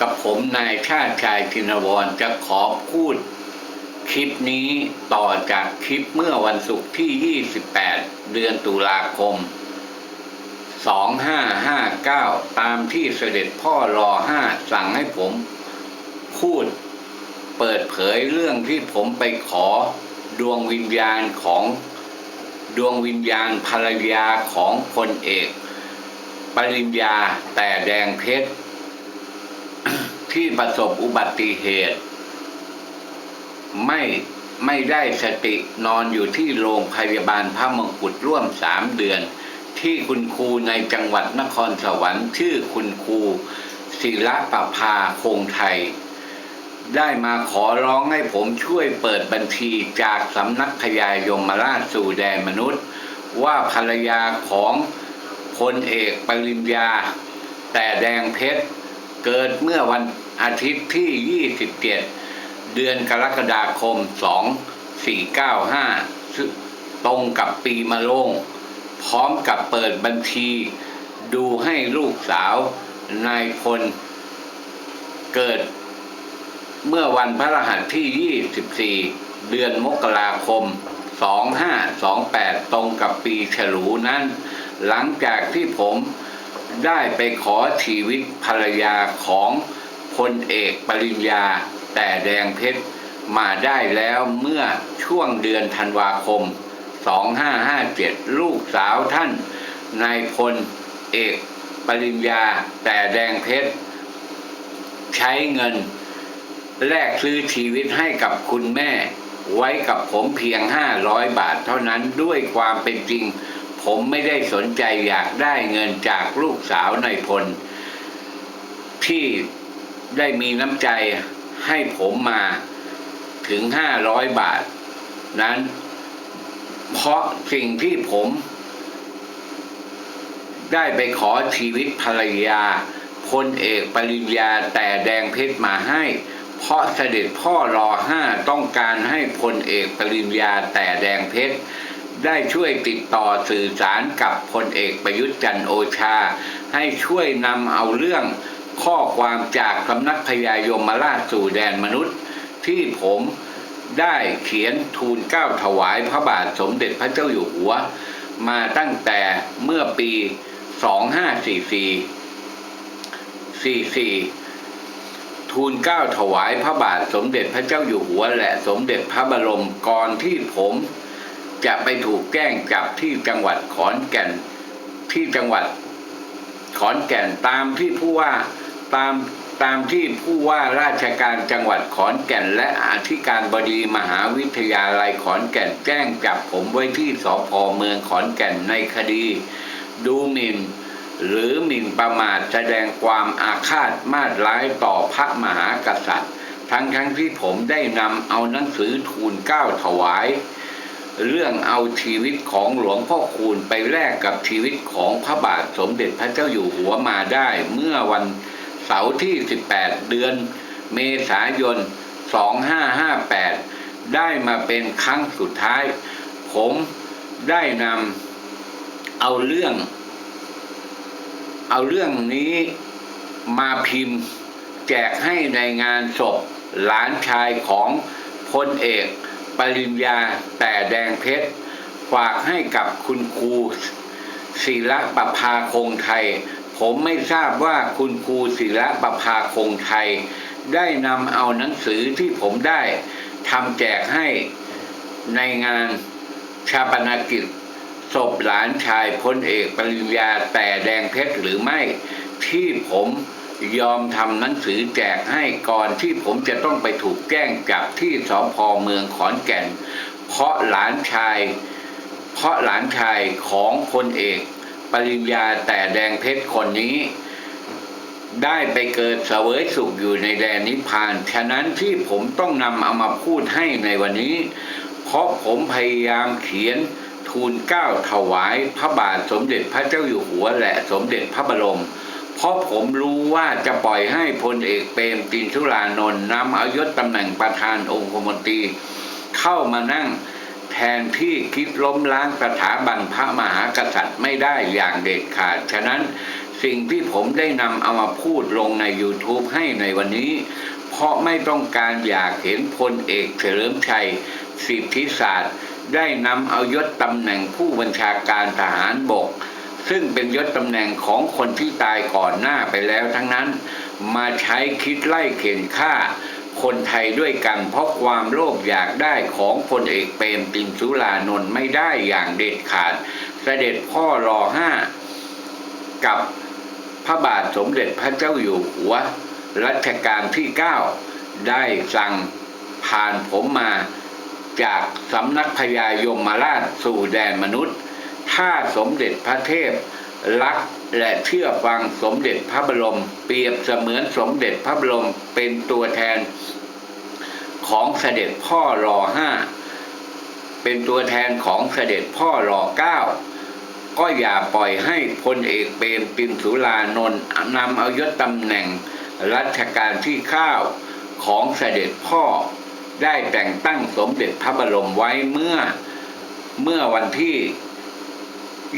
กับผมนายชาติชายธินวรจะขอพูด คลิปนี้ต่อจากคลิปเมื่อวันศุกร์ที่ 28 เดือนตุลาคม 2559 ตามที่เสด็จพ่อรอห้าสั่งให้ผมพูดเปิดเผยเรื่องที่ผมไปขอดวงวิญญาณของดวงวิญญาณภรรยาของพลเอก ปริญญาแต่แดงเพชร ที่ประสบอุบัติเหตุ ไม่ไม่ได้สตินอนอยู่ที่โรงพยาบาลพระมงกุฎร่วมสามเดือน ที่คุณครูในจังหวัดนครสวรรค์ชื่อคุณครูศิระปภาคงไทย ได้มาขอร้องให้ผมช่วยเปิดบัญชีจากสำนักพยายมราชสู่แดนมนุษย์ ว่าภรรยาของพลเอกปริญญา แต่แดงเพชร เกิดเมื่อวัน อาทิตย์ที่ 27 เดือนกรกฎาคม 2495 ตรงกับปีมะโรงพร้อมกับเปิดบัญชี ดูให้ลูกสาวนายพล เกิดเมื่อวันพระรหัสที่ 24 เดือนมกราคม 2528 ตรงกับปีฉลูนั้น หลังจากที่ผมได้ไปขอชีวิตภรรยาของ พลเอกปริญญาแต่แดงเพชรมาได้แล้วเมื่อช่วงเดือนธันวาคม 2557 ลูกสาวท่านนายพลเอกปริญญาแต่แดงเพชรใช้เงิน แลกซื้อชีวิตให้กับคุณแม่ ไว้กับผมเพียง 500 บาทเท่านั้นด้วยความเป็นจริง ผมไม่ได้สนใจอยากได้เงินจากลูกสาวนายพล ที่ ได้มีน้ำใจให้ผมมาถึง500บาท นั้น เพราะสิ่งที่ผม ได้ไปขอชีวิตภรรยาพลเอกปริญญาแต่แดงเพชรมาให้ เพราะเสด็จพ่อรอห้าต้องการให้พลเอกปริญญาแต่แดงเพชรได้ช่วยติดต่อสื่อสารกับพลเอกประยุทธ์จันโอชา ให้ช่วยนำเอาเรื่อง ข้อความจากสำนักพญายมราชสู่แดนมนุษย์ ที่ผมได้เขียนทูลเก้าถวายพระบาทสมเด็จพระเจ้าอยู่หัว มาตั้งแต่เมื่อปี 2544 44 ทูลเก้าถวายพระบาทสมเด็จพระเจ้าอยู่หัว และสมเด็จพระบรมก่อนที่ผมจะไปถูกแกล้งจับที่จังหวัดขอนแก่นที่จังหวัดขอนแก่นตามที่ผู้ว่า ตามตามที่ผู้ว่าราชการจังหวัดขอนแก่น และอธิการบดีมหาวิทยาลัยขอนแก่นแจ้งจับผมไว้ที่สพเมืองขอนแก่นในคดี ดูหมิ่น หรือหมิ่นประมาทแสดงความอาฆาตมาดร้ายต่อพระมหากษัตริย์ ทั้งทั้งที่ผมได้นำเอาหนังสือทูลเก้าถวาย เรื่องเอาชีวิตของหลวงพ่อคูณไปแลกกับชีวิตของพระบาทสมเด็จพระเจ้าอยู่หัวมาได้เมื่อวัน สาร์ที่ 18 เดือน เมษายน 2558 ได้มาเป็นครั้งสุดท้าย ผมได้นำเอาเรื่อง เอาเรื่องนี้มาพิมพ์ แจกให้ในงานศพหลานชายของพลเอกปริญญาแต่แดงเพชร ฝากให้กับคุณครูศิระปภาคงไทย ผมไม่ทราบว่าคุณครูศิระประภาคงไทย ได้นำเอาหนังสือที่ผมได้ทำแจกให้ในงานชาปนกิจศพหลานชายพลเอกปริญญาแต่แดงเพชรหรือไม่ ที่ผมยอมทำหนังสือแจกให้ก่อนที่ผมจะต้องไปถูกแกล้งจับที่สพเมืองขอนแก่น เพราะหลานชาย เพราะหลานชายของพลเอก ปริญญาแต่แดงเพชรคนนี้ ได้ไปเกิดเสวยสุขอยู่ในแดนนิพพาน ฉะนั้นที่ผมต้องนำเอามาพูดให้ในวันนี้ เพราะผมพยายามเขียนทูลเก้าถวายพระบาทสมเด็จพระเจ้าอยู่หัวและสมเด็จพระบรม เพราะผมรู้ว่าจะปล่อยให้พลเอกเปรมตินทุรานนท์นำเอายศตำแหน่งประธานองคมนตรี เข้ามานั่ง แทนที่คิดล้มล้างสถาบันพระมหากษัตริย์ไม่ได้อย่างเด็ดขาด ฉะนั้นสิ่งที่ผมได้นำเอามาพูดลงใน YouTube ให้ในวันนี้ เพราะไม่ต้องการอยากเห็นพลเอกเฉลิมชัยสิทธิศาสตร์ ได้นำเอายศตำแหน่งผู้บัญชาการทหารบก ซึ่งเป็นยศตำแหน่งของคนที่ตายก่อนหน้าไปแล้วทั้งนั้น มาใช้คิดไล่เข็นฆ่า คนไทยด้วยกันเพราะความโลภอยากได้ของพลเอกเปรมตินสุรานนท์ไม่ได้อย่างเด็ดขาดเสด็จพ่อรอห้ากับพระบาทสมเด็จพระเจ้าอยู่หัวรัชกาลที่ 9 ได้สั่งผ่านผมมาจากสำนักพญายมราชสู่แดนมนุษย์ ถ้าสมเด็จพระเทพ รักและเชื่อฟังสมเด็จพระบรม เปรียบเสมือนสมเด็จพระบรมเป็นตัวแทน ของเสด็จพ่อรอห้าเป็นตัวแทนของเสด็จพ่อรอเก้าก็อย่าปล่อยให้พลเอกเปรมตินสุรานนท์นำเอายศตำแหน่งรัชกาลที่เก้าของเสด็จพ่อได้แต่งตั้งสมเด็จพระบรมไว้เมื่อเมื่อวันที่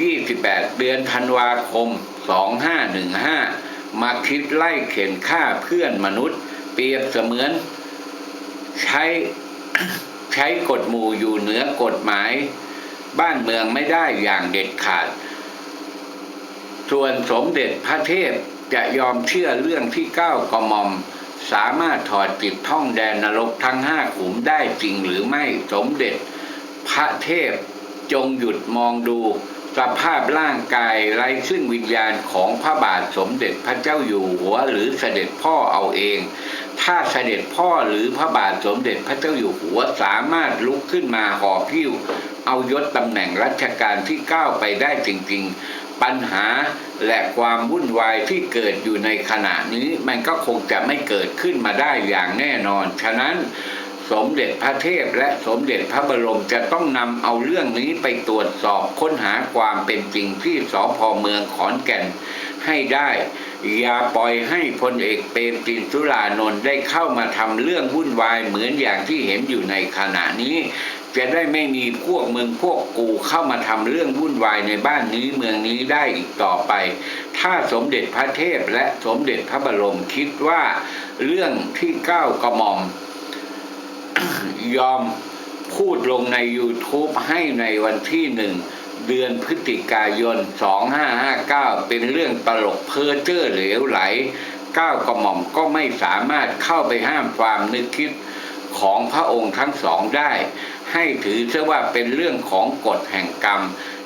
28 เดือนธันวาคม 2515 มาคิดไล่เข็นฆ่าเพื่อนมนุษย์ เปรียบเสมือน ใช้ใช้กฎหมู่อยู่เหนือกฎหมาย บ้านเมืองไม่ได้อย่างเด็ดขาด ส่วนสมเด็จพระเทพจะยอมเชื่อเรื่องที่เก้ากระมอมสามารถถอดจิตท่องแดนนรกทั้งห้าขุมได้จริงหรือไม่สมเด็จ พระเทพจงหยุดมองดู สภาพร่างกายไร้ซึ่งวิญญาณของพระบาทสมเด็จพระเจ้าอยู่หัวหรือเสด็จพ่อเอาเอง ถ้าเสด็จพ่อหรือพระบาทสมเด็จพระเจ้าอยู่หัวสามารถลุกขึ้นมาห่อพิ้ว เอายศตำแหน่งรัชกาลที่เก้าไปได้จริง ๆ ปัญหาและความวุ่นวายที่เกิดอยู่ในขณะนี้ มันก็คงจะไม่เกิดขึ้นมาได้อย่างแน่นอน ฉะนั้น สมเด็จพระเทพและสมเด็จพระบรมจะต้องนำเอาเรื่องนี้ไปตรวจสอบค้นหาความเป็นจริงที่สพเมืองขอนแก่นให้ได้ อย่าปล่อยให้พลเอกเปรมตินสุรานนท์ได้เข้ามาทำเรื่องวุ่นวายเหมือนอย่างที่เห็นอยู่ในขณะนี้ จะได้ไม่มีพวกเมึงพวกกูเข้ามาทำเรื่องวุ่นวายในบ้านนี้เมืองนี้ได้อีกต่อไป ถ้าสมเด็จพระเทพและสมเด็จพระบรมคิดว่าเรื่องที่เก้ากระหม่อม ยอมพูดลงใน YouTube ให้ในวันที่หนึ่งเดือนพฤศจิกายน 2559 เป็นเรื่องตลกเพ้อเจ้อเหลวไหล ก้าวกระหม่อมก็ไม่สามารถเข้าไปห้ามความนึกคิดของพระองค์ทั้งสองได้ ให้ถือเสว่าเป็นเรื่องของกฎแห่งกรรม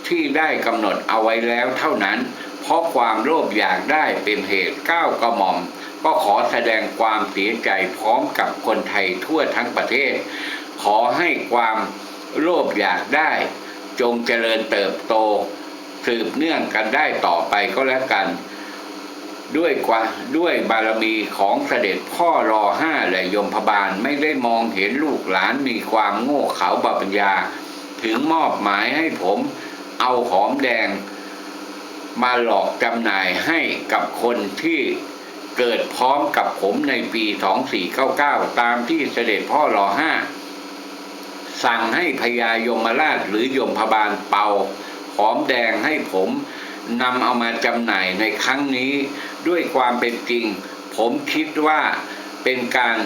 ที่ได้กำหนดเอาไว้แล้วเท่านั้น เพราะความโลภอยากได้เป็นเหตุก้าวกระหม่อม ก็ขอแสดงความเสียใจพร้อมกับคนไทยทั่วทั้งประเทศ ขอให้ความโลภอยากได้ จงเจริญเติบโต สืบเนื่องกันได้ต่อไปก็แล้วกัน ด้วยกว่าด้วยบารมีของเสด็จพ่อรอห้าและยมพบาลไม่ได้มองเห็นลูกหลานมีความโง่เขลาบาปัญญา ถึงมอบหมายให้ผมเอาหอมแดงมาหลอกจำหน่ายให้กับคนที่ เกิดพร้อมกับผมในปี 2499 ตามที่เสด็จพ่อรอห้าสั่งให้พญายมราชหรือยมพบาลเป่าหอมแดงให้ผมนำเอามาจำหน่ายในครั้งนี้ด้วยความเป็นจริง ผมคิดว่าเป็นการ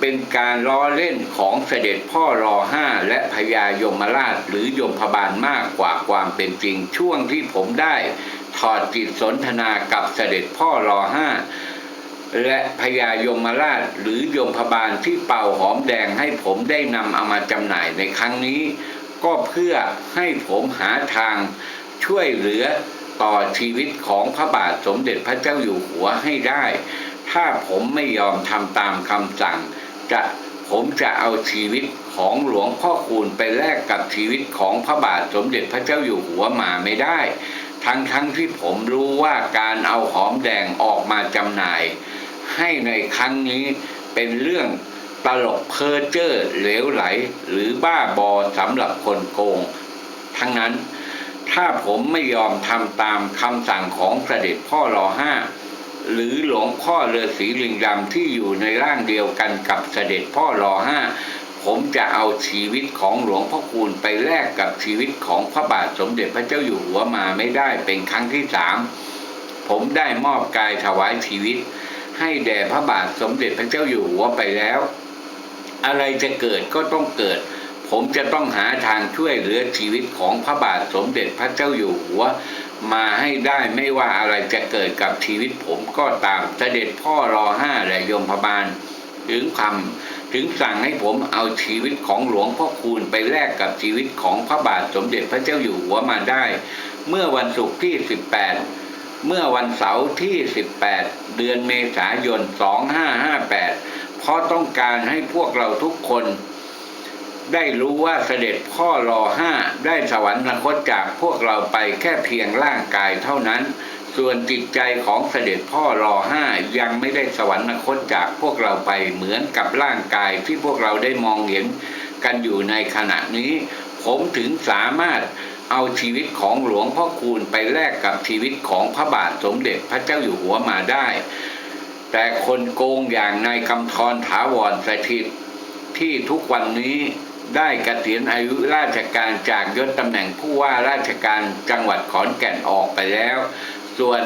เป็นการล้อเล่นของเสด็จพ่อรอห้าและพญายมราชหรือยมพบาลมากกว่าความเป็นจริงช่วงที่ผมได้ ถอดจิตสนทนากับเสด็จพ่อรอห้าและพญายมราชหรือยมพบาลที่เป่าหอมแดงให้ผมได้นำเอามาจำหน่ายในครั้งนี้ ก็เพื่อให้ผมหาทางช่วยเหลือต่อชีวิตของพระบาทสมเด็จพระเจ้าอยู่หัวให้ได้ ถ้าผมไม่ยอมทำตามคำสั่ง จะผมจะเอาชีวิตของหลวงพ่อคูณไปแลกกับชีวิตของพระบาทสมเด็จพระเจ้าอยู่หัวมาไม่ได้ ทั้งทั้งที่ผมรู้ว่าการเอาหอมแดงออกมาจำหน่าย ให้ในครั้งนี้เป็นเรื่องตลกเพ้อเจ้อเหลวไหล หรือบ้าบอสำหรับคนโกง ทั้งนั้น ถ้าผมไม่ยอมทำตามคำสั่งของเสด็จพ่อรอห้าหรือหลวงพ่อฤาษีลิงดำที่อยู่ในร่างเดียวกันกับเสด็จพ่อรอห้า ผมจะเอาชีวิตของหลวงพ่อคูณไปแลกกับชีวิตของพระบาทสมเด็จพระเจ้าอยู่หัวมาไม่ได้เป็นครั้งที่สามผมได้มอบกายถวายชีวิต ให้แด่พระบาทสมเด็จพระเจ้าอยู่หัวไปแล้ว อะไรจะเกิดก็ต้องเกิด ผมจะต้องหาทางช่วยเหลือชีวิตของพระบาทสมเด็จพระเจ้าอยู่หัว มาให้ได้ไม่ว่าอะไรจะเกิดกับชีวิตผมก็ตามเสด็จพ่อรอห้าและยมพบาลถึงคำ ถึงสั่งให้ผมเอาชีวิตของหลวงพ่อคูณไปแลกกับชีวิตของพระบาทสมเด็จพระเจ้าอยู่หัวมาได้ เมื่อวันศุกร์ที่ 18 เมื่อวันเสาร์ที่ 18 เดือนเมษายน 2558 เพราะต้องการให้พวกเราทุกคน ได้รู้ว่าเสด็จพ่อรอห้าได้สวรรคตจากพวกเราไปแค่เพียงร่างกายเท่านั้น ส่วนจิตใจของเสด็จพ่อรอห้ายังไม่ได้สวรรคตจากพวกเราไปเหมือนกับร่างกายที่พวกเราได้มองเห็นกันอยู่ในขณะนี้ ผมถึงสามารถเอาชีวิตของหลวงพ่อคูณไปแลกกับชีวิตของพระบาทสมเด็จพระเจ้าอยู่หัวมาได้ แต่คนโกงอย่างนายกำธรถาวรสถิตที่ทุกวันนี้ได้เกษียณอายุราชการจากยศตำแหน่งผู้ว่าราชการจังหวัดขอนแก่นออกไปแล้ว ส่วน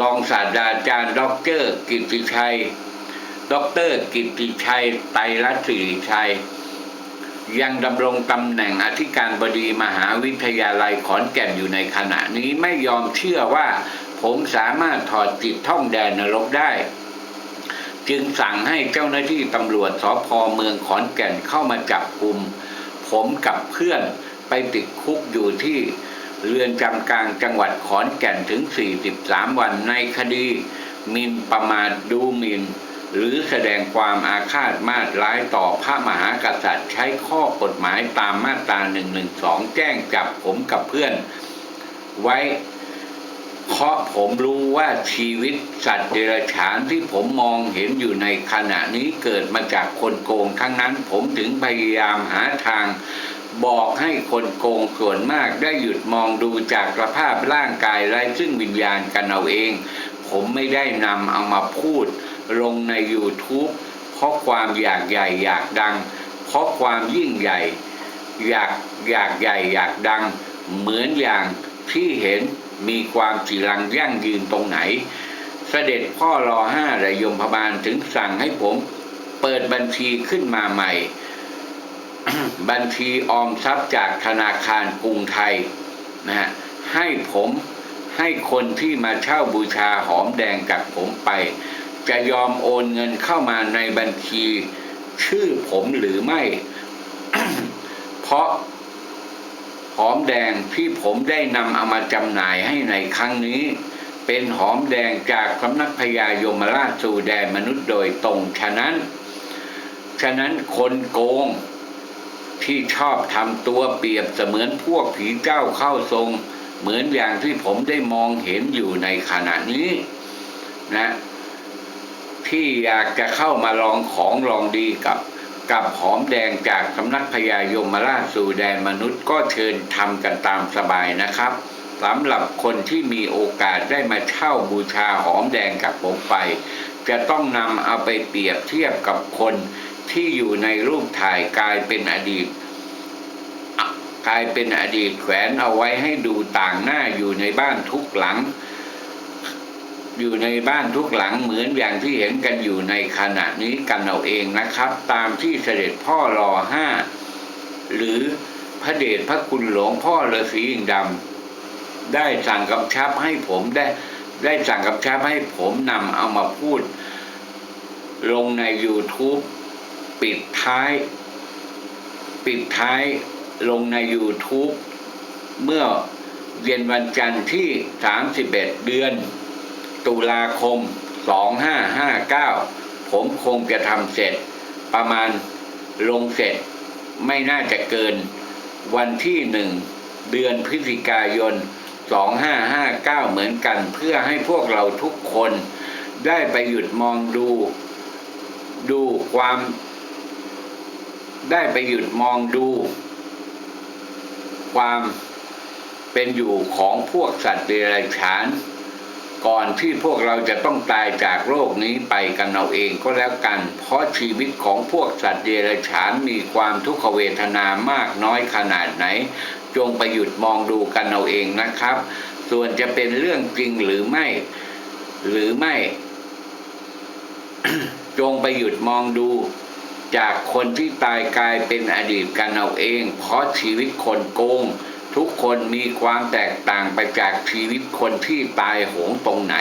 รองศาสตราจารย์ด็อกเตอร์กิตติชัยด็อกเตอร์กิตติชัย ไตรรัตน์สิริชัย ยังดำรงตำแหน่งอธิการบดีมหาวิทยาลัยขอนแก่นอยู่ในขณะนี้ไม่ยอมเชื่อว่าผมสามารถถอดจิตท่องแดนนรกได้ จึงสั่งให้เจ้าหน้าที่ตำรวจสพเมืองขอนแก่นเข้ามาจับกลุ่ม ผมกับเพื่อนไปติดคุกอยู่ที่ เรือนจำกลางจังหวัดขอนแก่นถึง 43 วันในคดีมินประมาทดูมิน หรือแสดงความอาฆาตมาตร้ายต่อพระมหากษัตริย์ ใช้ข้อกฎหมายตามมาตรา 112 แจ้งจับผมกับเพื่อน ไว้เพราะผมรู้ว่าชีวิตสัตว์เดรัจฉานที่ผมมองเห็นอยู่ในขณะนี้เกิดมาจากคนโกงทั้งนั้นผมถึงพยายามหาทาง บอกให้คนโกงส่วนมากได้หยุดมองดูจากสภาพร่างกายไร้ซึ่งวิญญาณกันเอาเอง ผมไม่ได้นำเอามาพูด ลงใน YouTube เพราะความอยากใหญ่อยากดัง เพราะความยิ่งใหญ่ อยากอยากใหญ่อยากดัง เหมือนอย่างที่เห็นมีความจีรังยั่งยืนตรงไหน เสด็จพ่อรอห้าระยมพบาลถึงสั่งให้ผม เปิดบัญชีขึ้นมาใหม่ บัญชีออมทรัพย์จากธนาคารกรุงไทยนะฮะให้ผมให้คนที่มาเช่าบูชาหอมแดงกับผมไป จะยอมโอนเงินเข้ามาในบัญชีชื่อผมหรือไม่ เพราะหอมแดงที่ผมได้นำเอามาจำหน่ายให้ในครั้งนี้ เป็นหอมแดงจากสำนักพญายมราชสู่แดนมนุษย์โดยตรงฉะนั้น ฉะนั้นคนโกง ที่ชอบทำตัวเปรียบเสมือนพวกผีเจ้าเข้าทรง เหมือนอย่างที่ผมได้มองเห็นอยู่ในขณะนี้นะที่อยากจะเข้ามาลองของลองดีกับกับหอมแดงจากสำนักพญายมราชสู่แดนมนุษย์ก็เชิญทำกันตามสบายนะครับสำหรับคนที่มีโอกาสได้มาเช่าบูชาหอมแดงกับผมไป จะต้องนำเอาไปเปรียบเทียบกับคน ที่อยู่ในรูปถ่ายกลายเป็นอดีตกลายเป็นอดีตแขวนเอาไว้ให้ดูต่างหน้าอยู่ในบ้านทุกหลัง อยู่ในบ้านทุกหลังเหมือนอย่างที่เห็นกันอยู่ในขณะนี้กันเอาเองนะครับ ตามที่เสด็จพ่อรอห้าหรือพระเดชพระคุณหลวงพ่อฤาษีอิงดำได้สั่งกำชับให้ผมได้ได้สั่งกำชับให้ผมนำเอามาพูด ลงใน YouTube ปิดท้าย ปิดท้ายลงใน YouTube เมื่อเย็นวันจันทร์ที่ 31 เดือน ตุลาคม 2559 ผมคงจะทำเสร็จ ประมาณลงเสร็จ ไม่น่าจะเกิน วันที่หนึ่งเดือนพฤศจิกายน 2559 เหมือนกัน เพื่อให้พวกเราทุกคนได้ไปหยุดมองดู ดูความ ได้ไปหยุดมองดู ความเป็นอยู่ของพวกสัตว์เดรัจฉาน ก่อนที่พวกเราจะต้องตายจากโลกนี้ไปกันเอาเองก็แล้วกัน เพราะชีวิตของพวกสัตว์เดรัจฉานมีความทุกขเวทนามากน้อยขนาดไหน จงไปหยุดมองดูกันเอาเองนะครับ ส่วนจะเป็นเรื่องจริงหรือไม่ หรือไม่ จงไปหยุดมองดู จากคนที่ตายกลายเป็นอดีตกันเอาเอง เพราะชีวิตคนโกง ทุกคนมีความแตกต่างไปจากชีวิตคนที่ตายโหงตรงไหน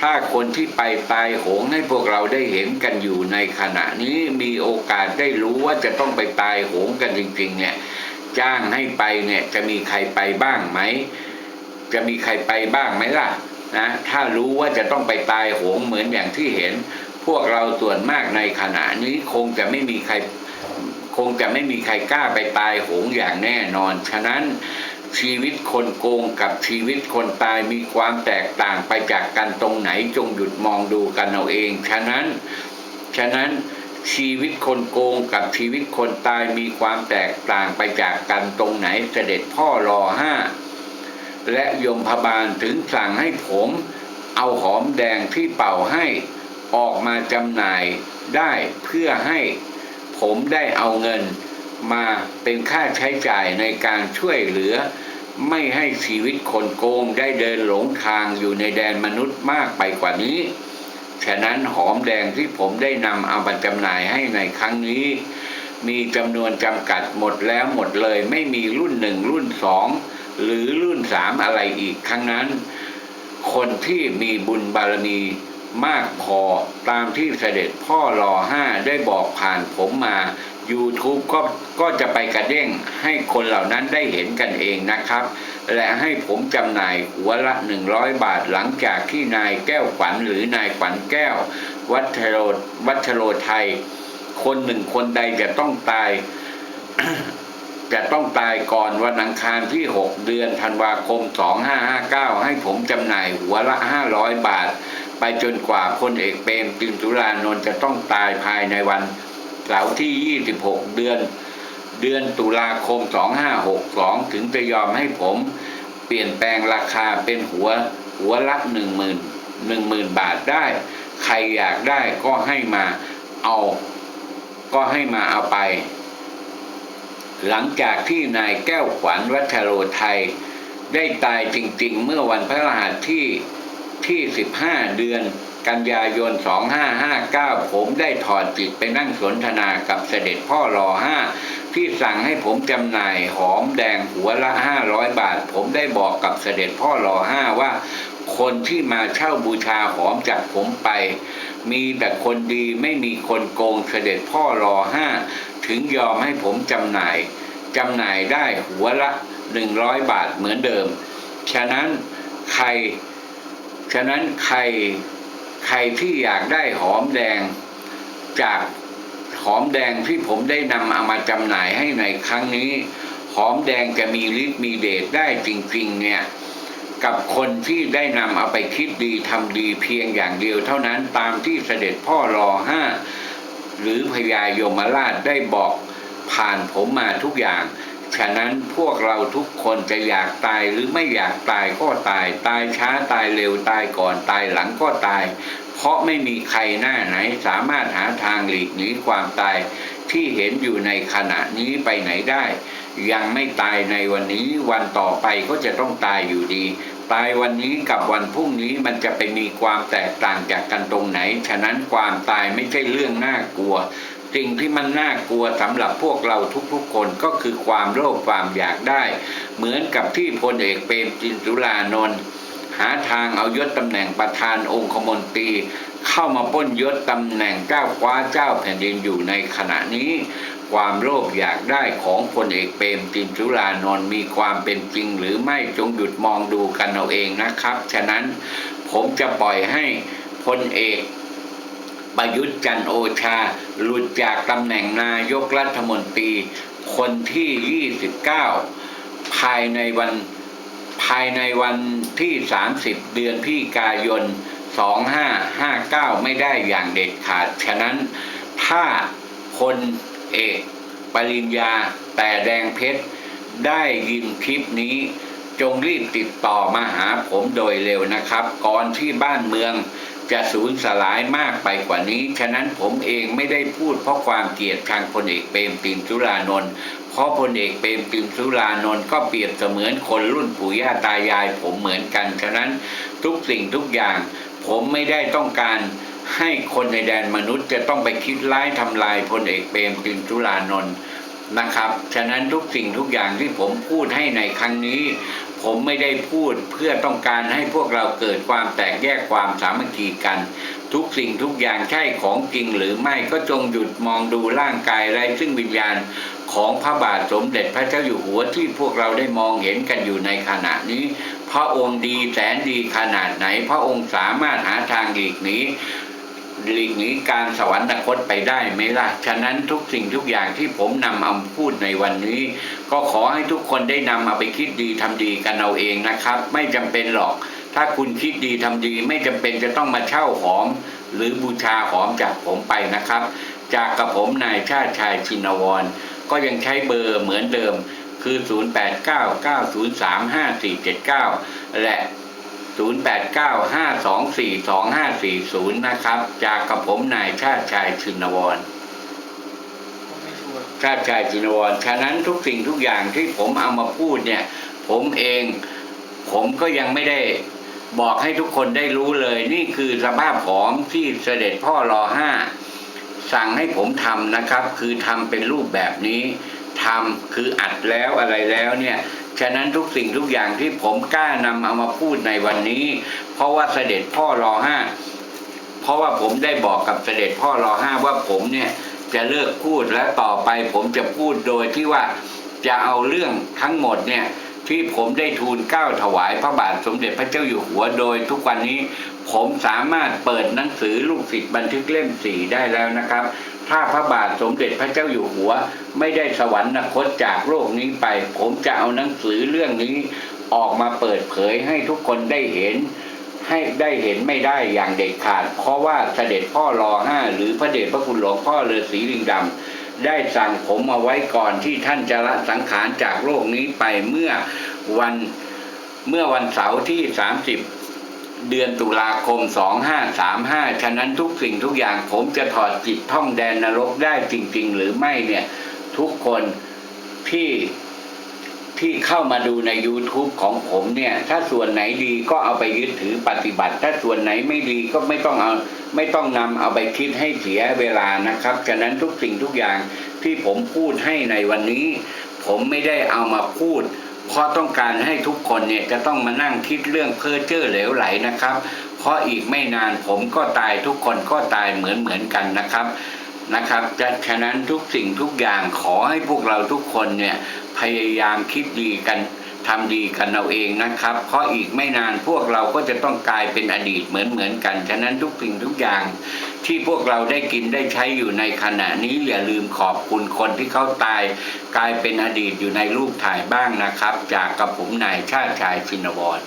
ถ้าคนที่ไปตายโหงให้พวกเราได้เห็นกันอยู่ในขณะนี้มีโอกาสได้รู้ว่าจะต้องไปตายโหงกันจริงๆเนี่ยจ้างให้ไปเนี่ยจะมีใครไปบ้างไหม จะมีใครไปบ้างไหมล่ะนะถ้ารู้ว่าจะต้องไปตายโหงเหมือนอย่างที่เห็น พวกเราส่วนมากในขณะนี้คงจะไม่มีใครคงจะไม่มีใครกล้าไปตายโหงอย่างแน่นอน ฉะนั้นชีวิตคนโกงกับชีวิตคนตายมีความแตกต่างไปจากกันตรงไหนจงหยุดมองดูกันเอาเอง ฉะนั้น ฉะนั้นชีวิตคนโกงกับชีวิตคนตายมีความแตกต่างไปจากกันตรงไหนเสด็จพ่อรอห้าและยมพบาลถึงสั่งให้ผม เอาหอมแดงที่เป่าให้ ออกมาจำหน่ายได้เพื่อให้ผมได้เอาเงินมาเป็นค่าใช้จ่ายในการช่วยเหลือ ไม่ให้ชีวิตคนโกงได้เดินหลงทางอยู่ในแดนมนุษย์มากไปกว่านี้ ฉะนั้นหอมแดงที่ผมได้นำเอามาจำหน่ายให้ในครั้งนี้ มีจำนวนจำกัดหมดแล้วหมดเลยไม่มีรุ่นหนึ่งรุ่นสองหรือรุ่นสามอะไรอีกครั้งนั้น คนที่มีบุญบารมี มากพอตามที่เสด็จพ่อรอห้าได้บอกผ่านผมมา YouTube ก็ก็จะไปกระเด้งให้คนเหล่านั้นได้เห็นกันเองนะครับ และให้ผมจำหน่ายหัวละ 100 บาทหลังจากที่นายแก้วขวัญหรือนายขวัญแก้ว วัชโรวัชโรไทย คนหนึ่งคนใดจะต้องตายจะต้องตายก่อนวันอังคารที่ 6 เดือนธันวาคม 2559 ให้ผมจำหน่ายหัวละ 500 บาท ไปจนกว่าพลเอกเปรมตินสุรานนท์จะต้องตายภายในวันเสาร์ที่ 26 เดือน เดือนตุลาคม 2562 ถึงจะยอมให้ผมเปลี่ยนแปลงราคาเป็นหัวหัวละ 10,000 10,000 บาทได้ ใครอยากได้ก็ให้มาเอา ก็ให้มาเอาไป หลังจากที่นายแก้วขวัญวัชโรไทย ได้ตายจริงๆ เมื่อวันพฤหัสที่ ที่ 15 เดือน กันยายน 2559 ผมได้ถอดจิตไปนั่งสนทนากับเสด็จพ่อรอห้าที่สั่งให้ผมจำหน่ายหอมแดงหัวละ 500 บาท ผมได้บอกกับเสด็จพ่อรอห้าว่าคนที่มาเช่าบูชาหอมจากผมไป มีแต่คนดีไม่มีคนโกงเสด็จพ่อรอห้าถึงยอมให้ผมจำหน่ายจำหน่ายได้หัวละหนึ่งร้อยบาทเหมือนเดิม ฉะนั้นใคร ฉะนั้นใครใครที่อยากได้หอมแดงจากหอมแดงที่ผมได้นำเอามาจำหน่ายให้ในครั้งนี้ หอมแดงจะมีฤทธิ์มีเดชได้จริงๆเนี่ยกับคนที่ได้นำเอาไปคิดดีทำดีเพียงอย่างเดียวเท่านั้นตามที่เสด็จพ่อรอห้าหรือพญายมราชได้บอกผ่านผมมาทุกอย่าง ฉะนั้นพวกเราทุกคนจะอยากตายหรือไม่อยากตายก็ตาย ตายช้าตายเร็วตายก่อนตายหลังก็ตาย เพราะไม่มีใครหน้าไหนสามารถหาทางหลีกหนีความตายที่เห็นอยู่ในขณะนี้ไปไหนได้ ยังไม่ตายในวันนี้วันต่อไปก็จะต้องตายอยู่ดี ตายวันนี้กับวันพรุ่งนี้มันจะไปมีความแตกต่างจากกันตรงไหน ฉะนั้นความตายไม่ใช่เรื่องน่ากลัว สิ่งที่มันน่ากลัวสำหรับพวกเราทุกๆคนก็คือความโลภความอยากได้ เหมือนกับที่พลเอกเปรมจินตุลานนท์หาทางเอายศตำแหน่งประธานองคมนตรี เข้ามาป้นยศตำแหน่งเจ้าคว้าเจ้าแผ่นดินอยู่ในขณะนี้ ความโลภอยากได้ของพลเอกเปรมตินจุลานนท์มีความเป็นจริงหรือไม่จงหยุดมองดูกันเอาเองนะครับ ฉะนั้นผมจะปล่อยให้พลเอก ประยุทธ์จันโอชา หลุดจากตำแหน่งนายกรัฐมนตรี คนที่ 29 ภายในวันภายในวันที่ 30 เดือนพิกายน 2559 ไม่ได้อย่างเด็ดขาด ฉะนั้นถ้าพลเอกปริญญาแต่แดงเพชร ได้ยินคลิปนี้ จงรีบติดต่อมาหาผมโดยเร็วนะครับ ก่อนที่บ้านเมือง จะสูญสลายมากไปกว่านี้ ฉะนั้นผมเองไม่ได้พูดเพราะความเกลียดชังพลเอกเปรมตินสุรานนท์เพราะพลเอกเปรมตินสุรานนท์ก็เปรียบเสมือนคนรุ่นปู่ย่าตายายผมเหมือนกัน ฉะนั้นทุกสิ่งทุกอย่าง ผมไม่ได้ต้องการให้คนในแดนมนุษย์จะต้องไปคิดร้ายทำลายพลเอกเปรมตินสุรานนท์นะครับ ฉะนั้นทุกสิ่งทุกอย่างที่ผมพูดให้ในครั้งนี้ ผมไม่ได้พูดเพื่อต้องการให้พวกเราเกิดความแตกแยกความสามัคคีกัน ทุกสิ่งทุกอย่างใช่ของจริงหรือไม่ก็จงหยุดมองดูร่างกายไร้ซึ่งวิญญาณของพระบาทสมเด็จพระเจ้าอยู่หัวที่พวกเราได้มองเห็นกันอยู่ในขณะนี้ พระองค์ดีแสนดีขนาดไหน พระองค์สามารถหาทางหลีกหนี หลีกหนีการสวรรคตไปได้ไหมล่ะ ฉะนั้นทุกสิ่งทุกอย่างที่ผมนำเอาพูดในวันนี้ ก็ขอให้ทุกคนได้นำเอาไปคิดดีทำดีกันเอาเองนะครับ ไม่จำเป็นหรอก ถ้าคุณคิดดีทำดี ไม่จำเป็นจะต้องมาเช่าหอม หรือบูชาหอมจากผมไปนะครับ จากกับผมนายชาติชายชินวร ก็ยังใช้เบอร์เหมือนเดิมคือ 0899035479 และ 0895242540 นะครับ จากกับผมนายชาติชายชินวรผมไม่ชัวร์ชาติชายชินวร ฉะนั้นทุกสิ่งทุกอย่างที่ผมเอามาพูดเนี่ย ผมเองผมก็ยังไม่ได้บอกให้ทุกคนได้รู้เลย นี่คือสภาพหอมที่เสด็จพ่อรอห้าสั่งให้ผมทำนะครับ คือทำเป็นรูปแบบนี้ทำคืออัดแล้วอะไรแล้วเนี่ย ฉะนั้นทุกสิ่งทุกอย่างที่ผมกล้านำเอามาพูดในวันนี้ เพราะว่าเสด็จพ่อรอห้าเพราะว่าผมได้บอกกับเสด็จพ่อรอห้าว่าผมเนี่ยจะเลิกพูดและต่อไปผมจะพูดโดยที่ว่าจะเอาเรื่องทั้งหมดเนี่ยที่ผมได้ทูลเก้าถวายพระบาทสมเด็จพระเจ้าอยู่หัวโดยทุกวันนี้ ผมสามารถเปิดหนังสือลูกศิษย์บันทึกเล่มสี่ได้แล้วนะครับ ถ้าพระบาทสมเด็จพระเจ้าอยู่หัว ไม่ได้สวรรคตจากโลกนี้ไป ผมจะเอาหนังสือเรื่องนี้ออกมาเปิดเผยให้ทุกคนได้เห็น ให้ได้เห็นไม่ได้อย่างเด็ดขาด เพราะว่าเสด็จพ่อรอห้าหรือพระเดชพระคุณหลวงพ่อฤาษีลิงดำได้สั่งผมเอาไว้ก่อนที่ท่านจะละสังขารจากโลกนี้ไปเมื่อวันเมื่อวันเสาร์ที่ 30 เดือนตุลาคม 2535 ฉะนั้นทุกสิ่งทุกอย่างผมจะถอดจิตท่องแดนนรกได้จริง ๆ หรือไม่เนี่ย ทุกคนที่ที่เข้ามาดูใน YouTube ของผมเนี่ย ถ้าส่วนไหนดีก็เอาไปยึดถือปฏิบัติ ถ้าส่วนไหนไม่ดีก็ไม่ต้องเอาไม่ต้องนำเอาไปคิดให้เสียเวลานะครับ ฉะนั้นทุกสิ่งทุกอย่างที่ผมพูดให้ในวันนี้ ผมไม่ได้เอามาพูด เพราะต้องการให้ทุกคนเนี่ยจะต้องมานั่งคิดเรื่องเพ้อเจ้อเหลวไหลนะครับ เพราะอีกไม่นานผมก็ตายทุกคนก็ตายเหมือนเหมือนกันนะครับนะครับจะฉะนั้นทุกสิ่งทุกอย่างขอให้พวกเราทุกคนเนี่ยพยายามคิดดีกันทำดีกันเอาเองนะครับ เพราะอีกไม่นานพวกเราก็จะต้องกลายเป็นอดีตเหมือนเหมือนกัน ฉะนั้นทุกสิ่งทุกอย่าง ที่พวกเราได้กินได้ใช้อยู่ในขณะนี้อย่าลืมขอบคุณคนที่เขาตาย กลายเป็นอดีตอยู่ในรูปถ่ายบ้างนะครับ จากกระผมนายชาติชายชินวร